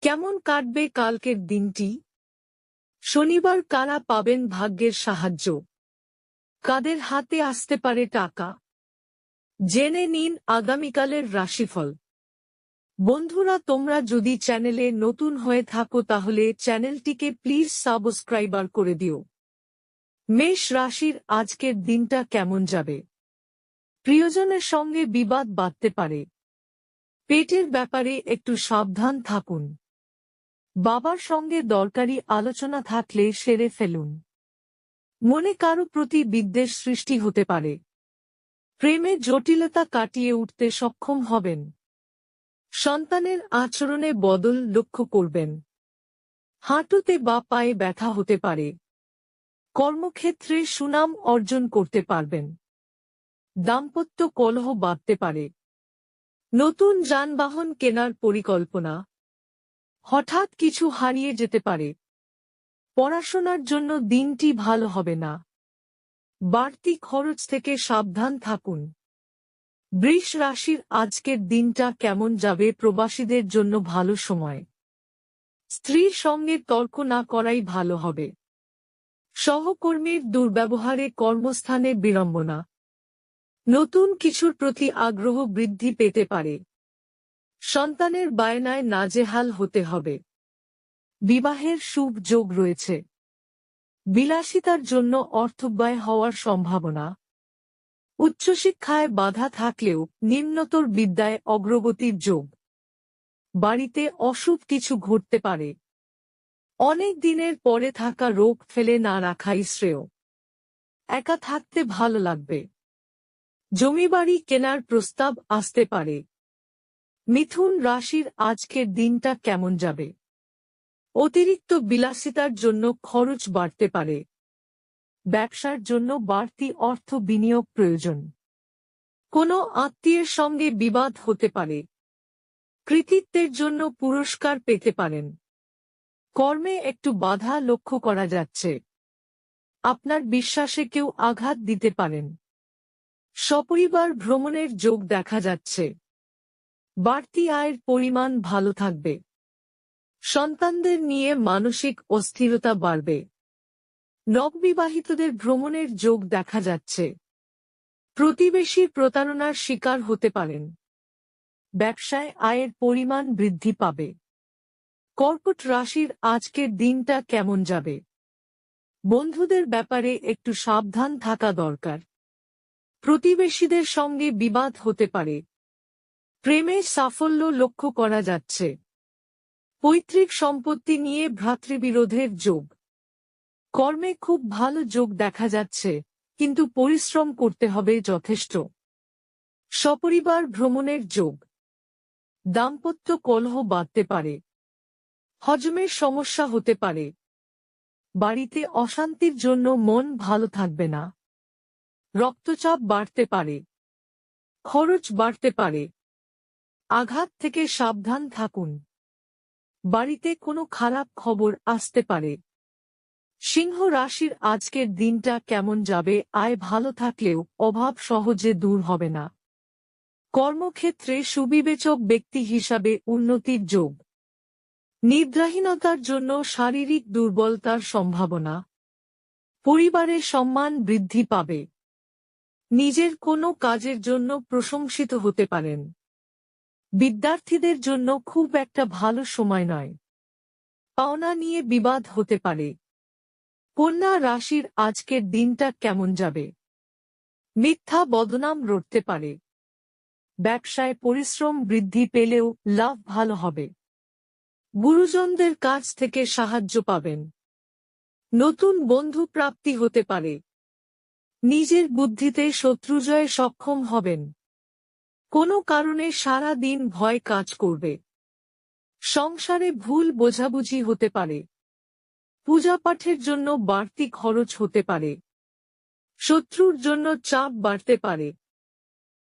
কেমন কাটবে কালকের দিনটি? শনিবার কারা পাবেন ভাগ্যের সাহায্য? কাদের হাতে আসতে পারে টাকা? জেনে নিন আগামীকালের রাশিফল। বন্ধুরা, তোমরা যদি চ্যানেলে নতুন হয়ে থাকো, তাহলে চ্যানেলটিকে প্লিজ সাবস্ক্রাইবার করে দিও। মেষ রাশির আজকের দিনটা কেমন যাবে? প্রিয়জনের সঙ্গে বিবাদ বাঁধতে পারে। পেটের ব্যাপারে একটু সাবধান থাকুন। বাবার সঙ্গে দরকারি আলোচনা থাকলে সেরে ফেলুন। মনে কারও প্রতি বিদ্বেষ সৃষ্টি হতে পারে। প্রেমে জটিলতা কাটিয়ে উঠতে সক্ষম হবেন। সন্তানের আচরণে বদল লক্ষ্য করবেন। হাঁটুতে বা পায়ে ব্যথা হতে পারে। কর্মক্ষেত্রে সুনাম অর্জন করতে পারবেন। দাম্পত্য কলহ বাড়তে পারে। নতুন যানবাহন কেনার পরিকল্পনা হঠাৎ কিছু হারিয়ে যেতে পারে। পড়াশোনার জন্য দিনটি ভালো হবে না। বাড়তি খরচ থেকে সাবধান থাকুন। বৃষ রাশির আজকের দিনটা কেমন যাবে প্রবাসীদের জন্য ভালো সময়। স্ত্রীর সঙ্গে তর্ক না করাই ভালো হবে। সহকর্মীর দুর্ব্যবহারে কর্মস্থানে বিড়ম্বনা। নতুন কিছুর প্রতি আগ্রহ বৃদ্ধি পেতে পারে। সন্তানের বায়নায় নাজেহাল হতে হবে। বিবাহের শুভ যোগ রয়েছে। বিলাসিতার জন্য অর্থব্যয় হওয়ার সম্ভাবনা। উচ্চশিক্ষায় বাধা থাকলেও নিম্নতর বিদ্যায় অগ্রগতির যোগ। বাড়িতে অশুভ কিছু ঘটতে পারে। অনেক দিনের পরে থাকা রোগ ফেলে না রাখাই শ্রেয়। একা থাকতে ভালো লাগবে। জমিবাড়ি কেনার প্রস্তাব আসতে পারে। মিথুন রাশির আজকের দিনটা কেমন যাবে? অতিরিক্ত বিলাসিতার জন্য খরচ বাড়তে পারে। ব্যবসার জন্য বাড়তি অর্থ বিনিয়োগ প্রয়োজন। কোনো আত্মীয়ের সঙ্গে বিবাদ হতে পারে। কৃতিত্বের জন্য পুরস্কার পেতে পারেন। কর্মে একটু বাধা লক্ষ্য করা যাচ্ছে। আপনার বিশ্বাসে কেউ আঘাত দিতে পারেন। সপরিবার ভ্রমণের যোগ দেখা যাচ্ছে। বাড়তি আয়ের পরিমাণ ভালো থাকবে। সন্তানদের নিয়ে মানসিক অস্থিরতা বাড়বে। নববিবাহিতদের ভ্রমণের যোগ দেখা যাচ্ছে। প্রতিবেশীর প্রতারণার শিকার হতে পারেন। ব্যবসায় আয়ের পরিমাণ বৃদ্ধি পাবে। কর্কট রাশির আজকের দিনটা কেমন যাবে? বন্ধুদের ব্যাপারে একটু সাবধান থাকা দরকার। প্রতিবেশীদের সঙ্গে বিবাদ হতে পারে। প্রেমে সাফল্য লক্ষ্য করা যাচ্ছে। পৈতৃক সম্পত্তি নিয়ে ভ্রাতৃবিরোধের যোগ। কর্মে খুব ভালো যোগ দেখা যাচ্ছে, কিন্তু পরিশ্রম করতে হবে যথেষ্ট। সপরিবার ভ্রমণের যোগ। দাম্পত্য কলহ বাড়তে পারে। হজমের সমস্যা হতে পারে। বাড়িতে অশান্তির জন্য মন ভালো থাকবে না। রক্তচাপ বাড়তে পারে। খরচ বাড়তে পারে। আঘাত থেকে সাবধান থাকুন। বাড়িতে কোনো খারাপ খবর আসতে পারে। সিংহ রাশির আজকের দিনটা কেমন যাবে? আয় ভালো থাকলেও অভাব সহজে দূর হবে না। কর্মক্ষেত্রে সুবিবেচক ব্যক্তি হিসাবে উন্নতির যোগ। নিদ্রাহীনতার জন্য শারীরিক দুর্বলতার সম্ভাবনা। পরিবারের সম্মান বৃদ্ধি পাবে। নিজের কোনো কাজের জন্য প্রশংসিত হতে পারেন। বিদ্যার্থীদের জন্য খুব একটা ভালো সময় নয়। পাওনা নিয়ে বিবাদ হতে পারে। কন্যা রাশির আজকের দিনটা কেমন যাবে? মিথ্যা বদনাম রটতে পারে। ব্যবসায় পরিশ্রম বৃদ্ধি পেলেও লাভ ভালো হবে। গুরুজনদের কাছ থেকে সাহায্য পাবেন। নতুন বন্ধু প্রাপ্তি হতে পারে। নিজের বুদ্ধিতে শত্রুজয়ে সক্ষম হবেন। কোনো কারণে সারা দিন ভয় কাজ করবে। সংসারে ভুল বোঝাবুঝি হতে পারে। পূজাপাঠের জন্য বাড়তি খরচ হতে পারে। শত্রুর জন্য চাপ বাড়তে পারে।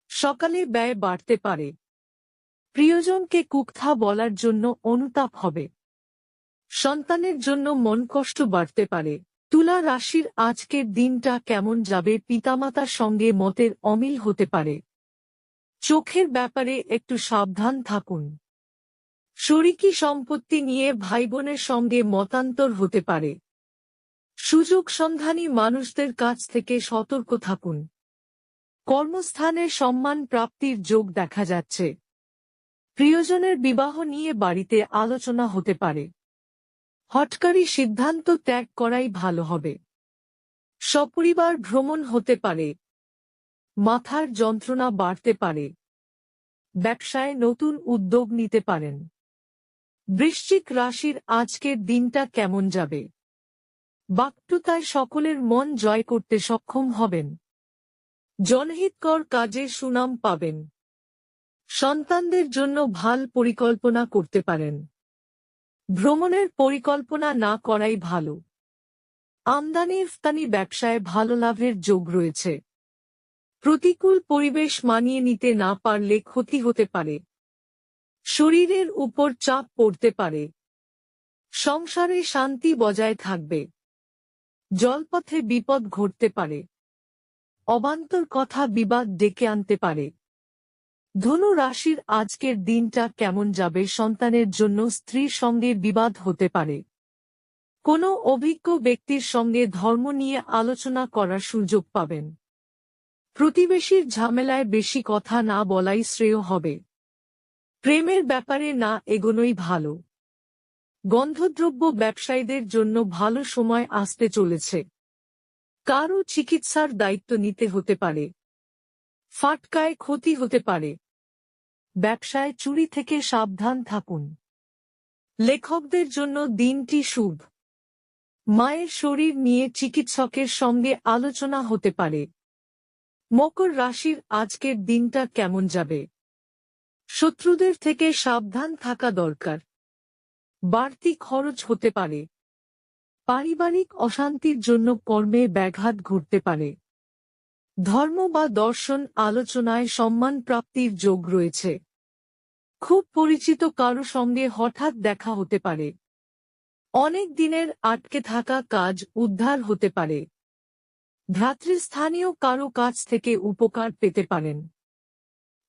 সকালে ব্যয় বাড়তে পারে। প্রিয়জনকে কুকথা বলার জন্য অনুতাপ হবে। সন্তানের জন্য মন কষ্ট বাড়তে পারে। তুলা রাশির আজকের দিনটা কেমন যাবে পিতামাতার সঙ্গে মতের অমিল হতে পারে। চোখের ব্যাপারে একটু সাবধান থাকুন। শরিকি সম্পত্তি নিয়ে ভাই বোনের সঙ্গে মতান্তর হতে পারে। সুযোগ সন্ধানী মানুষদের কাছ থেকে সতর্ক থাকুন। কর্মস্থানে সম্মান প্রাপ্তির যোগ দেখা যাচ্ছে। প্রিয়জনের বিবাহ নিয়ে বাড়িতে আলোচনা হতে পারে। হটকারী সিদ্ধান্ত ত্যাগ করাই ভালো হবে। সপরিবার ভ্রমণ হতে পারে। মাথার যন্ত্রণা বাড়তে পারে। ব্যবসায় নতুন উদ্যোগ নিতে পারেন। বৃশ্চিক রাশির আজকের দিনটা কেমন যাবে? বাক্যতায় সকলের মন জয় করতে সক্ষম হবেন। জনহিতকর কাজে সুনাম পাবেন। সন্তানদের জন্য ভালো পরিকল্পনা করতে পারেন। ভ্রমণের পরিকল্পনা না করাই ভালো। আমদানি ইফতানি ব্যবসায় ভালো লাভের যোগ রয়েছে। প্রতিকূল পরিবেশ মানিয়ে নিতে না পারলে ক্ষতি হতে পারে। শরীরের উপর চাপ পড়তে পারে। সংসারে শান্তি বজায় থাকবে। জলপথে বিপদ ঘটতে পারে। অবান্তর কথা বিবাদ ডেকে আনতে পারে। ধনু রাশির আজকের দিনটা কেমন যাবে সন্তানের জন্য স্ত্রীর সঙ্গে বিবাদ হতে পারে। কোনো অভিজ্ঞ ব্যক্তির সঙ্গে ধর্ম নিয়ে আলোচনা করার সুযোগ পাবেন। প্রতিবেশীর ঝামেলায় বেশি কথা না বলাই শ্রেয় হবে। প্রেমের ব্যাপারে না এগোনোই ভালো। গন্ধদ্রব্য ব্যবসায়ীদের জন্য ভালো সময় আসতে চলেছে। কারও চিকিৎসার দায়িত্ব নিতে হতে পারে। ফাটকায় ক্ষতি হতে পারে। ব্যবসায় চুরি থেকে সাবধান থাকুন। লেখকদের জন্য দিনটি শুভ। মায়ের শরীর নিয়ে চিকিৎসকের সঙ্গে আলোচনা হতে পারে। মকর রাশির আজকের দিনটা কেমন যাবে? শত্রুদের থেকে সাবধান থাকা দরকার। বাড়তি খরচ হতে পারে। পারিবারিক অশান্তির জন্য কর্মে ব্যাঘাত ঘটতে পারে। ধর্ম বা দর্শন আলোচনায় সম্মান প্রাপ্তির যোগ রয়েছে। খুব পরিচিত কারও সঙ্গে হঠাৎ দেখা হতে পারে। অনেক দিনের আটকে থাকা কাজ উদ্ধার হতে পারে। ভ্রাতৃস্থানীয় কারও কাছ থেকে উপকার পেতে পারেন।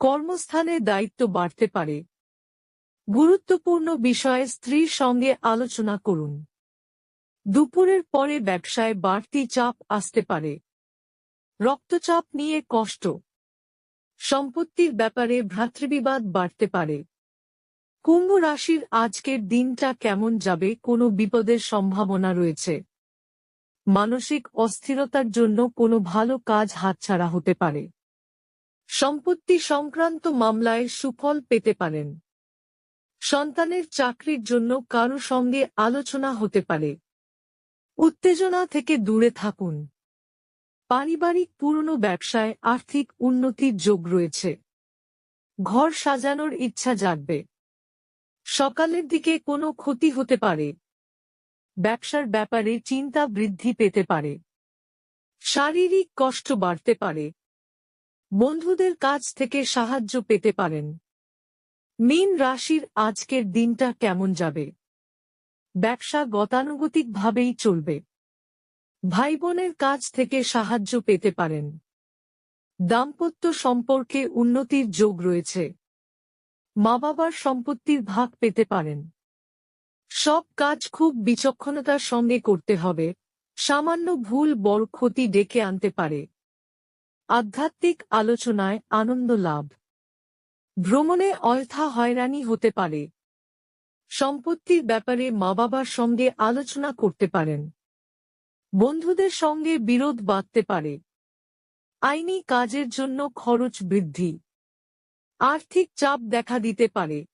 কর্মস্থানে দায়িত্ব বাড়তে পারে। গুরুত্বপূর্ণ বিষয়ে স্ত্রীর সঙ্গে আলোচনা করুন। দুপুরের পরে ব্যবসায় বাড়তি চাপ আসতে পারে। রক্তচাপ নিয়ে কষ্ট। সম্পত্তির ব্যাপারে ভ্রাতৃবিবাদ বাড়তে পারে। কুম্ভ রাশির আজকের দিনটা কেমন যাবে কোনো বিপদের সম্ভাবনা রয়েছে। মানসিক অস্থিরতার জন্য কোনো ভালো কাজ হাতছাড়া হতে পারে। সম্পত্তি সংক্রান্ত মামলায় সুফল পেতে পারেন। সন্তানের চাকরির জন্য কারও সঙ্গে আলোচনা হতে পারে। উত্তেজনা থেকে দূরে থাকুন। পারিবারিক পুরনো ব্যবসায় আর্থিক উন্নতির যোগ রয়েছে। ঘর সাজানোর ইচ্ছা জাগবে। সকালের দিকে কোনো ক্ষতি হতে পারে। ব্যবসার ব্যাপারে চিন্তা বৃদ্ধি পেতে পারে। শারীরিক কষ্ট বাড়তে পারে। বন্ধুদের কাছ থেকে সাহায্য পেতে পারেন। মীন রাশির আজকের দিনটা কেমন যাবে? ব্যবসা গতানুগতিকভাবেই চলবে। ভাই বোনের কাছ থেকে সাহায্য পেতে পারেন। দাম্পত্য সম্পর্কে উন্নতির যোগ রয়েছে। মা বাবার সম্পত্তির ভাগ পেতে পারেন। সব কাজ খুব বিচক্ষণতার সঙ্গে করতে হবে। সামান্য ভুল বড় ক্ষতি ডেকে আনতে পারে। আধ্যাত্মিক আলোচনায় আনন্দ লাভ। ভ্রমণে অয়থা হয়রানি হতে পারে। সম্পত্তির ব্যাপারে মা বাবার সঙ্গে আলোচনা করতে পারেন। বন্ধুদের সঙ্গে বিরোধ বাঁধতে পারে। আইনি কাজের জন্য খরচ বৃদ্ধি। আর্থিক চাপ দেখা দিতে পারে।